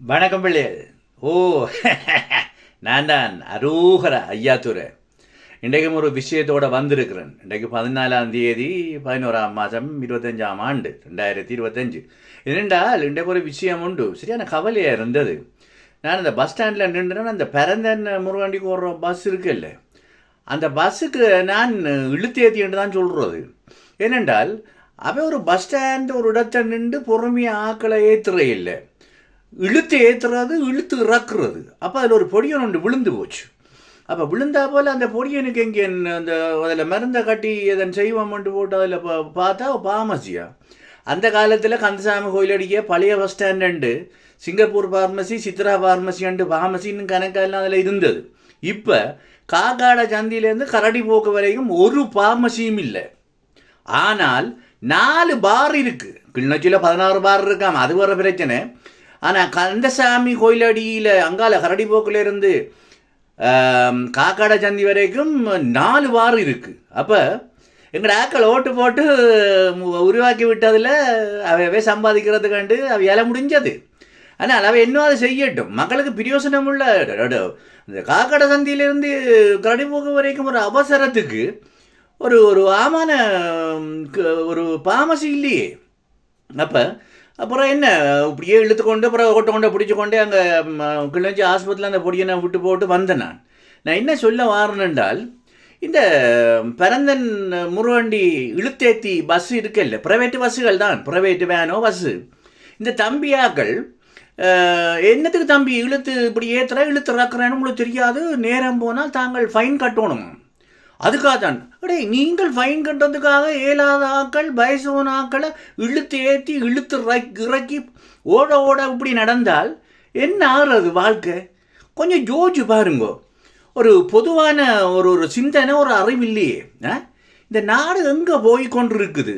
வணக்கம் பிள்ளைகள் ஓ நான் தான் அரூகர ஐயாத்துறை இன்றைக்கும் ஒரு விஷயத்தோடு வந்திருக்கிறேன். இன்றைக்கு பதினாலாம் தேதி பதினோராம் மாதம் இருபத்தஞ்சாம் ஆண்டு ரெண்டாயிரத்தி இருபத்தஞ்சு. என்னென்றால் இன்றைக்கு ஒரு விஷயம் உண்டு. சரியான கவலையாக இருந்தது. நான் அந்த பஸ் ஸ்டாண்டில் நின்றுனா. அந்த பிறந்தன் முருகாண்டிக்கு ஓடுற பஸ் இருக்குல்ல. அந்த பஸ்ஸுக்கு நான் இழுத்தேத்தின்னு தான் சொல்கிறது ஏனென்றால் அவன் ஒரு பஸ் ஸ்டாண்ட் ஒரு இடத்தை நின்று பொறுமையாக ஆக்களை ஏற்றுற இல்லை. இழுத்து ஏற்றுறது இழுத்து இறக்குறது. அப்போ அதில் ஒரு பொடியன் ஒன்று விழுந்து போச்சு. அப்போ விழுந்தா போல் அந்த பொடியனுக்கு எங்கே அந்த அதில் மருந்தை கட்டி எதன் செய்வோம்ட்டு போட்டு அதில் பார்த்தா பாமசியா. அந்த காலத்தில் கந்தசாமி கோயிலடிக்க பழைய bus stand Singapore pharmacy Chitra பார்மசின்ட்டு பார்மசின்னு கணக்கெல்லாம் அதில் இருந்தது. இப்போ காக்காட சந்தியிலேருந்து கரடி போக்கு வரைக்கும் ஒரு பார்மசியும் இல்லை. ஆனால் நாலு பார் இருக்குது கிளிநொச்சியில் பதினாறு பார் இருக்காம. அது வர பிரச்சனை. ஆனால் கந்தசாமி கோயிலடியில் அங்கால கரடி போக்குலேருந்து காக்காட சந்தி வரைக்கும் நாலு வாரம் இருக்குது அப்போ எங்களோட ஆக்கள் ஓட்டு போட்டு உருவாக்கி விட்டதில் அவையவே சம்பாதிக்கிறதுக்காண்டு அவையால முடிஞ்சது. ஆனால் அவை இன்னும் அதை செய்யட்டும். மக்களுக்கு பிரயோசனம் உள்ள இந்த காக்கடை சந்தியிலிருந்து கரடி போக்கு வரைக்கும் ஒரு அவசரத்துக்கு ஒரு ஒரு ஆமான க- ஒரு பாமசி இல்லையே. அப்போ அப்புறம் என்ன இப்படியே இழுத்துக்கொண்டு அப்புறம் ஓட்ட கொண்டு பிடிச்சிக்கொண்டே அங்கே கிளஞ்சி ஆஸ்பத்திரியில் அந்த பொடியை நான் விட்டு போட்டு வந்தேன் நான். நான் என்ன சொல்ல வாரேன் இந்த பரந்தன் முருவண்டி இழுத்தேத்தி பஸ் இருக்குல்ல ப்ரைவேட் பஸ்ஸுகள் தான் ப்ரைவேட் வேனோ பஸ்ஸு. இந்த தம்பியாக்கள் என்னத்துக்கு தம்பி இழுத்து இப்படி ஏற்றுறா இழுத்து இறக்குறேன்னு உங்களுக்கு தெரியாது நேரம் போனால் தாங்கள் ஃபைன் கட்டணும். அதுக்காக தான். அடே நீங்கள் ஃபைன் கட்டுறதுக்காக ஏலாத ஆக்கள் வயசுன ஆக்களை இழுத்து ஏற்றி இழுத்து இறக்கி இறக்கி ஓட ஓட இப்படி நடந்தால் என்ன ஆகுறது வாழ்க்கை? கொஞ்சம் ஜோஜி பாருங்கோ. ஒரு பொதுவான ஒரு ஒரு சிந்தனை ஒரு அறிவு இல்லையே ஆ? இந்த நாடு எங்கே போய் கொண்டிருக்குது?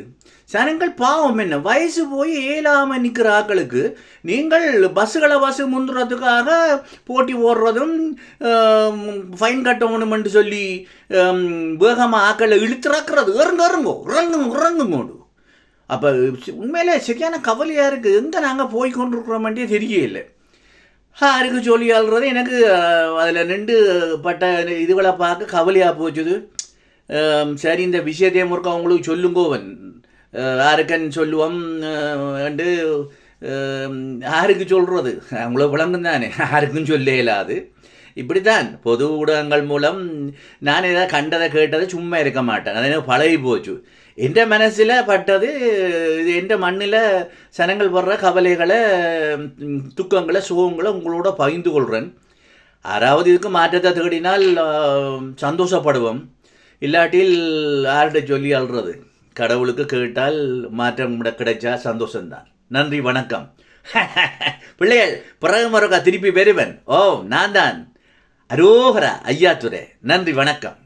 ஜனங்கள் பாவம் என்ன? வயசு போய் ஏழாமல் நிற்கிற ஆக்களுக்கு நீங்கள் பஸ்ஸுகளை பஸ்ஸு முந்துறதுக்காக போட்டி ஓடுறதும் ஃபைன் கட்டணுமென்று சொல்லி வேகமாக ஆக்களை இழுத்துறக்கிறது. இறங்க இறங்கோ. இறங்கும் இறங்குங்கோடு அப்போ உண்மையிலே சரியான கவலையாக இருக்குது எங்கே நாங்கள் போய் கொண்டிருக்கிறோமென்றே தெரியல யாருக்கு சொல்லி அழுறது எனக்கு அதில் நின்று பட்ட இதுகளை பார்க்க கவலையாக போச்சுது. சரி இந்த விஷயத்தை முறுக்க அவங்களுக்கு சொல்லுங்கோவன் யாருக்கன்னு யாருக்கன் சொல்லுவோம் வந்து யாருக்கு சொல்கிறது அவங்கள விளங்கும் தானே யாருக்கும் சொல்ல இயலாது இப்படித்தான் பொது ஊடகங்கள் மூலம் நான் ஏதாவது கண்டதை கேட்டதை சும்மா இருக்க மாட்டேன் அது எனக்கு பழகி போச்சு எந்த மனசில் பட்டது இது எந்த மண்ணில் சனங்கள் படுற கவலைகளை துக்கங்களை சுகங்களை உங்களோட பகிர்ந்து கொள்கிறேன் யாராவது இதுக்கு மாற்றத்தை தேடினால் சந்தோஷப்படுவோம் இல்லாட்டில் யார்கிட்ட சொல்லி அழுறது கடவுளுக்கு கேட்டால் மாற்றம் கிடைச்சா சந்தோஷம்தான் நன்றி வணக்கம் பிள்ளைகள் பிறகு மறுக்கா திருப்பி பெறுவன் ஓ நான் தான் அரோகரா ஐயாத்துறை நன்றி வணக்கம்